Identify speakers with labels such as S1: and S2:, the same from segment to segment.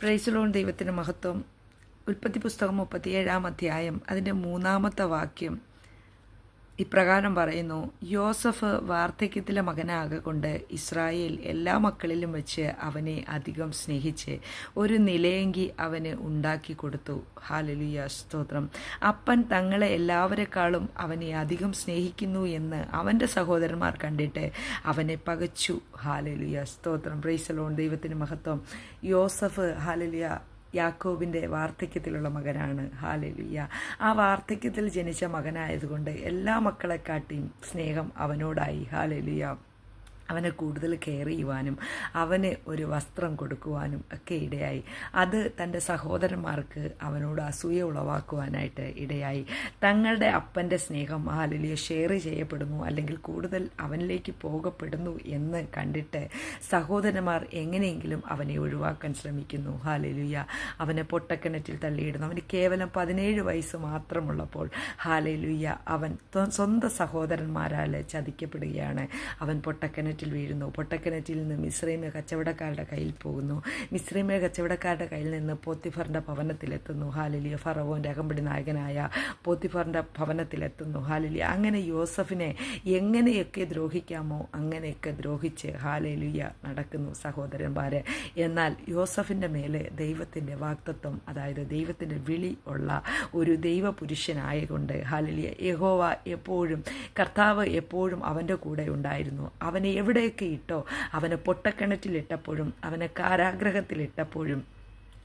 S1: പ്രൈസലോൺ ദൈവത്തിന്റെ മഹത്വം. ഉൽപ്പത്തി പുസ്തകം മുപ്പത്തിയേഴാം അധ്യായം അതിന്റെ മൂന്നാമത്തെ വാക്യം. ഇപ്രകാരം പറയുന്നു യോസഫ് വാർദ്ധക്യത്തിലെ മകനാകൊണ്ട് ഇസ്രായേൽ എല്ലാ മക്കളിലും വെച്ച് അവനെ അധികം സ്നേഹിച്ച് ഒരു നിലയെങ്കി അവന് ഉണ്ടാക്കി കൊടുത്തു. ഹാലലുയ സ്തോത്രം. അപ്പൻ തങ്ങളെ എല്ലാവരെക്കാളും അവനെ അധികം സ്നേഹിക്കുന്നു എന്ന് അവന്റെ സഹോദരന്മാർ കണ്ടിട്ട് അവനെ പകച്ചു. ഹാലലുയ സ്തോത്രം. പ്രൈസലോൺ ദൈവത്തിന് മഹത്വം. യോസഫ് ഹാലലുയ യാക്കോബിന്റെ വാർദ്ധക്യത്തിലുള്ള മകനാണ്. ഹാലലിയ. ആ വാർദ്ധക്യത്തിൽ ജനിച്ച മകനായതുകൊണ്ട് എല്ലാ മക്കളെക്കാട്ടിയും സ്നേഹം അവനോടായി. ഹാലലുയ്യ അവനെ കൂടുതൽ കെയർ ചെയ്യുവാനും അവന് ഒരു വസ്ത്രം കൊടുക്കുവാനും ഒക്കെ ഇടയായി. അത് തന്റെ സഹോദരന്മാർക്ക് അവനോട് അസൂയ ഉളവാക്കുവാനായിട്ട് ഇടയായി. തങ്ങളുടെ അപ്പന്റെ സ്നേഹം ഹാലിലിയ ഷെയർ ചെയ്യപ്പെടുന്നു അല്ലെങ്കിൽ കൂടുതൽ അവനിലേക്ക് പോകപ്പെടുന്നു എന്ന് കണ്ടിട്ട് സഹോദരന്മാർ എങ്ങനെയെങ്കിലും അവനെ ഒഴിവാക്കാൻ ശ്രമിക്കുന്നു. ഹാലലുയ. അവനെ പൊട്ടക്കിണറ്റിൽ തള്ളിയിടുന്നു. അവന് കേവലം പതിനേഴ് വയസ്സ് മാത്രമുള്ളപ്പോൾ ഹാലലുയ്യ അവൻ സ്വന്തം സഹോദരന്മാരാൽ ചതിക്കപ്പെടുകയാണ്. അവൻ പൊട്ടക്കിണറ്റിൽ വീഴുന്നു. പൊട്ടക്കിണറ്റിൽ നിന്ന് മിശ്രൈമ കച്ചവടക്കാരുടെ കയ്യിൽ പോകുന്നു. മിശ്രൈമ കച്ചവടക്കാരുടെ കയ്യിൽ നിന്ന് പോത്തിഫറിന്റെ ഭവനത്തിലെത്തുന്നു. ഹാലിലിയ ഫറവോന്റെ അകമ്പടി നായകനായ പോത്തിഫറിന്റെ ഭവനത്തിലെത്തുന്നു. ഹാലിലിയ അങ്ങനെ യോസഫിനെ എങ്ങനെയൊക്കെ ദ്രോഹിക്കാമോ അങ്ങനെയൊക്കെ ദ്രോഹിച്ച് ഹാലലിയ നടക്കുന്നു സഹോദരന്മാരെ. എന്നാൽ യോസഫിന്റെ മേലെ ദൈവത്തിന്റെ വാക്തത്വം അതായത് ദൈവത്തിന്റെ വിളി ഉള്ള ഒരു ദൈവപുരുഷനായകൊണ്ട് ഹാലലിയ യഹോവ എപ്പോഴും കർത്താവ് എപ്പോഴും അവന്റെ കൂടെ ഉണ്ടായിരുന്നു. അവനെ എവിടെയൊക്കെ ഇട്ടോ? അവനെ പൊട്ടക്കിണറ്റിലിട്ടപ്പോഴും അവനെ കാരാഗ്രഹത്തിലിട്ടപ്പോഴും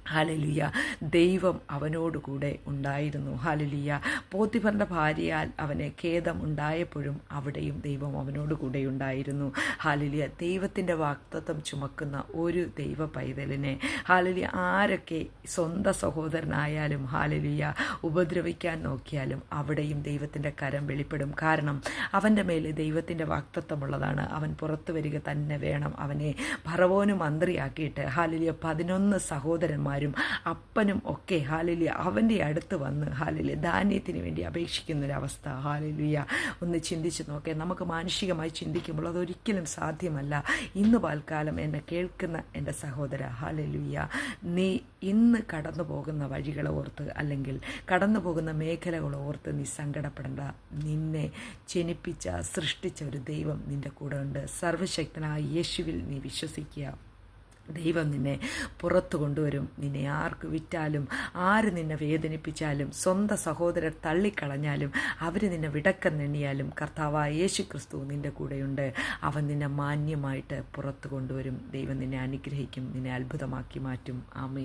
S1: ഹാലലിയ. ദൈവം അവനോടുകൂടെ ഉണ്ടായിരുന്നു. ഹാലലിയ. പോത്തിഫറിന്റെ ഭാര്യയാൽ അവന് ഖേദം ഉണ്ടായപ്പോഴും അവിടെയും ദൈവം അവനോടുകൂടെ ഉണ്ടായിരുന്നു. ഹാലലിയ ദൈവത്തിന്റെ വാക്തത്വം ചുമക്കുന്ന ഒരു ദൈവ പൈതലിനെ. ഹാലലിയ ആരൊക്കെ സ്വന്തം സഹോദരനായാലും ഹാലലിയ ഉപദ്രവിക്കാൻ നോക്കിയാലും അവിടെയും ദൈവത്തിന്റെ കരം വെളിപ്പെടും. കാരണം അവന്റെ മേൽ ദൈവത്തിന്റെ വാക്തത്വമുള്ളതാണ്. അവൻ പുറത്തു വരിക തന്നെ വേണം. അവനെ ഭറവോന് മന്ത്രിയാക്കിയിട്ട് ഹാലലിയ പതിനൊന്ന് സഹോദരന്മാർ അമ്മമാരും അപ്പനും ഒക്കെ ഹാലലിയ അവന്റെ അടുത്ത് വന്ന് ഹാലലിയ ധാന്യത്തിന് വേണ്ടി അപേക്ഷിക്കുന്നൊരവസ്ഥ ഹാലിലിയ. ഒന്ന് ചിന്തിച്ച് നോക്കേ നമുക്ക് മാനുഷികമായി ചിന്തിക്കുമ്പോൾ അതൊരിക്കലും സാധ്യമല്ല. ഇന്ന് പാൽക്കാലം എന്നെ കേൾക്കുന്ന എന്റെ സഹോദര ഹാലലുയ്യ നീ ഇന്ന് കടന്നു പോകുന്ന വഴികളെ ഓർത്ത് അല്ലെങ്കിൽ കടന്നു പോകുന്ന മേഖലകൾ ഓർത്ത് നീ സങ്കടപ്പെടേണ്ട. നിന്നെ ജനിപ്പിച്ച സൃഷ്ടിച്ച ഒരു ദൈവം നിന്റെ കൂടെ ഉണ്ട് സർവശക്തനായ യേശുവിൽ നീ വിശ്വസിക്കുക. ദൈവം നിന്നെ പുറത്തു കൊണ്ടുവരും. നിന്നെ ആർക്ക് വിറ്റാലും ആര് നിന്നെ വേദനിപ്പിച്ചാലും സ്വന്തം സഹോദരർ തള്ളിക്കളഞ്ഞാലും അവർ നിന്നെ വിടക്കം നെണ്ണിയാലും കർത്താവായ യേശു ക്രിസ്തു നിന്റെ കൂടെയുണ്ട്. അവൻ നിന്നെ മാന്യമായിട്ട് പുറത്തു കൊണ്ടുവരും. ദൈവം നിന്നെ അനുഗ്രഹിക്കും നിന്നെ അത്ഭുതമാക്കി മാറ്റും. ആമേ